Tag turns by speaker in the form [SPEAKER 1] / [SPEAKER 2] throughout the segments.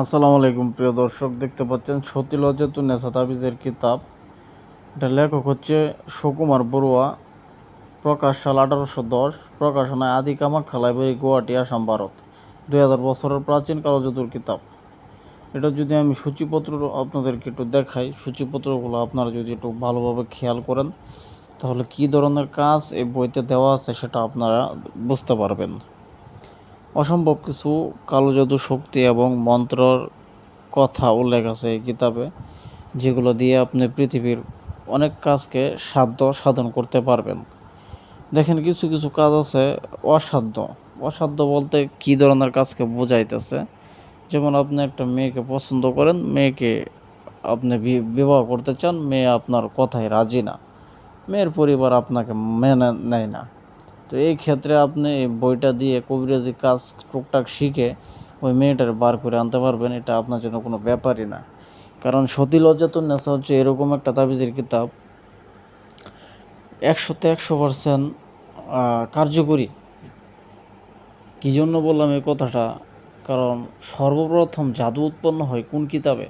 [SPEAKER 1] আসসালামু আলাইকুম, প্রিয় দর্শক, দেখতে পাচ্ছেন সতী লজ্জাতুন নেশা তাবিজের কিতাব। এটা লেখক হচ্ছে সুকুমার বড়ুয়া, প্রকাশ সাল আঠারোশো দশ, প্রকাশনায় আদি কামাখ্যা লাইব্রেরি গুয়াহাটি আসাম, ভারত। দুই হাজার বছরের প্রাচীন কালোজাদুর কিতাব। এটা যদি আমি সূচিপত্র আপনাদেরকে একটু দেখাই, সূচিপত্রগুলো আপনারা যদি একটু ভালোভাবে খেয়াল করেন, তাহলে কী ধরনের কাজ এই বইতে দেওয়া আছে সেটা আপনারা বুঝতে পারবেন। অসম্ভব কিছু কালো জাদু শক্তি এবং মন্ত্রর কথা উল্লেখ আছে এই কিতাবে, যেগুলো দিয়ে আপনি পৃথিবীর অনেক কাজকে সাধ্য সাধন করতে পারবেন। দেখেন, কিছু কিছু কাজ আছে অসাধ্য। অসাধ্য বলতে কী ধরনের কাজকে বোঝাইতেছে? যেমন আপনি একটা মেয়েকে পছন্দ করেন, মেয়েকে আপনি বিবাহ করতে চান, মেয়ে আপনার কথায় রাজি না। মেয়ের পরিবার আপনাকে মেনে নেয় না। তো এই ক্ষেত্রে আপনি বইটা দিয়ে কবিরাজি কাজ টুকটাক শিখে ওই মেয়েটার বার করে আনতে পারবেন, এটা আপনার জন্য কোনো ব্যাপারই না। কারণ সতী লজ্জাতুন নেশা হচ্ছে এরকম একটা তাবিজের কিতাব। একশোতে একশো পার্সেন্ট কার্যকরী। কী জন্য বললাম এই কথাটা? কারণ সর্বপ্রথম জাদু উৎপন্ন হয় কোন কিতাবে?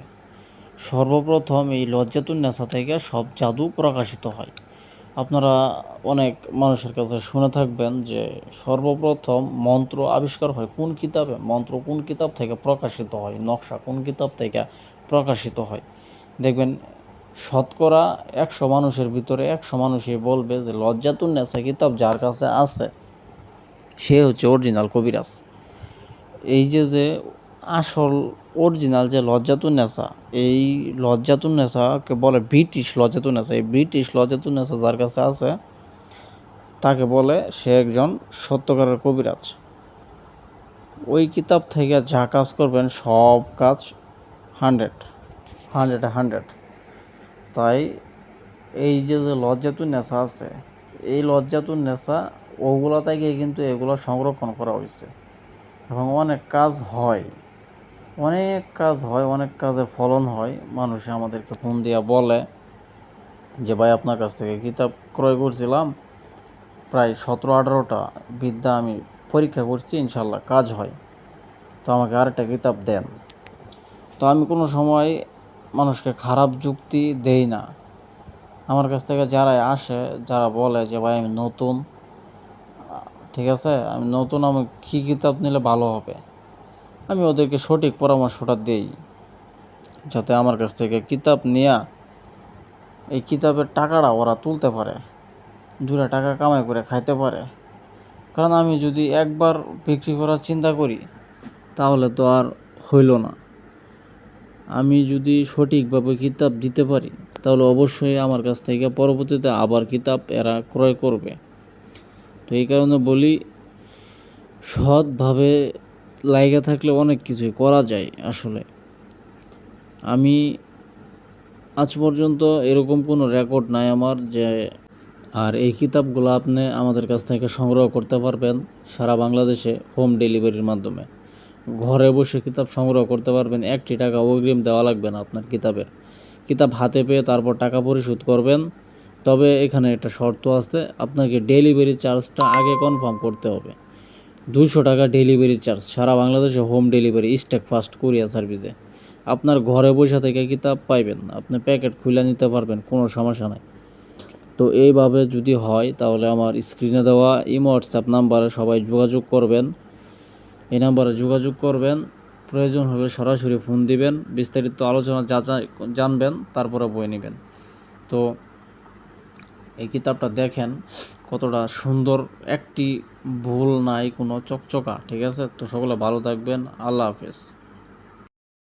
[SPEAKER 1] সর্বপ্রথম এই লজ্জাতুন নেশা থেকে সব জাদু প্রকাশিত হয়। আপনারা অনেক মানুষের কাছে শুনে থাকবেন যে সর্বপ্রথম মন্ত্র আবিষ্কার হয় কোন কিতাবে? মন্ত্র কোন কিতাব থেকে প্রকাশিত হয়? নকশা কোন কিতাব থেকে প্রকাশিত হয়? দেখবেন, শতকরা একশো মানুষের ভিতরে একশো মানুষই বলবে যে, লজ্জাতুন নেশা কিতাব যার কাছে আছে, সে হচ্ছে অরিজিনাল কবিরাজ। এই যে যে আসল অরিজিনাল যে লজ্জাতুন নেশা, এই লজ্জাতুন নেশাকে বলে ব্রিটিশ লজ্জাতুন নেশা। এই ব্রিটিশ লজ্জাতুন নেশা যার কাছে আছে, তাকে বলে সে একজন সত্যকারের কবিরাজ। ওই কিতাব থেকে যা কাজ করবেন, সব কাজ হান্ড্রেড হান্ড্রেড হান্ড্রেড। তাই এই যে যে লজ্জাতুন নেশা আছে, এই লজ্জাতুন নেশা ওগুলো থেকে কিন্তু এগুলো সংরক্ষণ করা হয়েছে। এবং অনেক কাজ হয়। অনেক কাজ হয়, অনেক কাজের ফলন হয়। মানুষ আমাদেরকে ফোন দিয়া বলে যে, ভাই, আপনার কাছ থেকে কিতাব ক্রয় করছিলাম, প্রায় সতেরো, আঠারোটা বিদ্যা আমি পরীক্ষা করছি, ইনশাল্লাহ কাজ হয়। তো আমাকে আরেকটা কিতাব দেন। তো আমি কোনো সময় মানুষকে খারাপ যুক্তি দেই না। আমার কাছ থেকে যারাই আসে, যারা বলে যে, ভাই, আমি নতুন ঠিক আছে? আমি নতুন, আমি কী কিতাব নিলে ভালো হবে? আমি ওদেরকে সঠিক পরামর্শটা দেই, যাতে আমার কাছ থেকে কিতাব নেয়া, এই কিতাবের টাকাটা ওরা তুলতে পারে দুটা টাকা কামাই করে খাইতে পারে। কারণ আমি যদি একবার বিক্রি করার চিন্তা করি, তাহলে তো আর হইল না। আমি যদি সঠিকভাবে কিতাব দিতে পারি, তাহলে অবশ্যই আমার কাছ থেকে পরবর্তীতে আবার কিতাব এরা ক্রয় করবে। তো এই কারণে বলি, সৎভাবে লাইগা থাকলে অনেক কিছুই করা যায় আসলে। আমি আজ পর্যন্ত এরকম কোনো রেকর্ড নাই আমার যে, আর এই কিতাবগুলো আপনি আমাদের কাছ থেকে সংগ্রহ করতে পারবেন সারা বাংলাদেশে হোম ডেলিভারির মাধ্যমে। ঘরে বসে কিতাব সংগ্রহ করতে পারবেন, একটি টাকা অগ্রিম দেওয়া লাগবে না আপনার কিতাবের। কিতাব হাতে পেয়ে তারপর টাকা পরিশোধ করবেন, তবে এখানে একটা শর্ত আছে, আপনাকে ডেলিভারি চার্জটা আগে কনফার্ম করতে হবে। দুশো টাকা ডেলিভারি চার্জ। সারা বাংলাদেশে home delivery stake fast courier সার্ভিসে আপনার ঘরে বসে থেকে কিতাব পাইবেন, আপনি প্যাকেট খুলে নিতে পারবেন, কোনো সমস্যা নাই। তো এইভাবে যদি হয়, তাহলে আমার স্ক্রিনে দেওয়া ইমো হোয়াটসঅ্যাপ নাম্বারে সবাই যোগাযোগ করবেন। এই নাম্বারে যোগাযোগ করবেন। প্রয়োজন হলে সরাসরি ফোন দিবেন। বিস্তারিত আলোচনা যা জানবেন, তারপরে বই নেবেন। তো এই কিতাবটা দেখেন, কতটা সুন্দর, একটি ভুল নাই, কোনো চকচকা, ঠিক আছে? তো সকলে ভালো থাকবেন, আল্লাহ হাফেজ।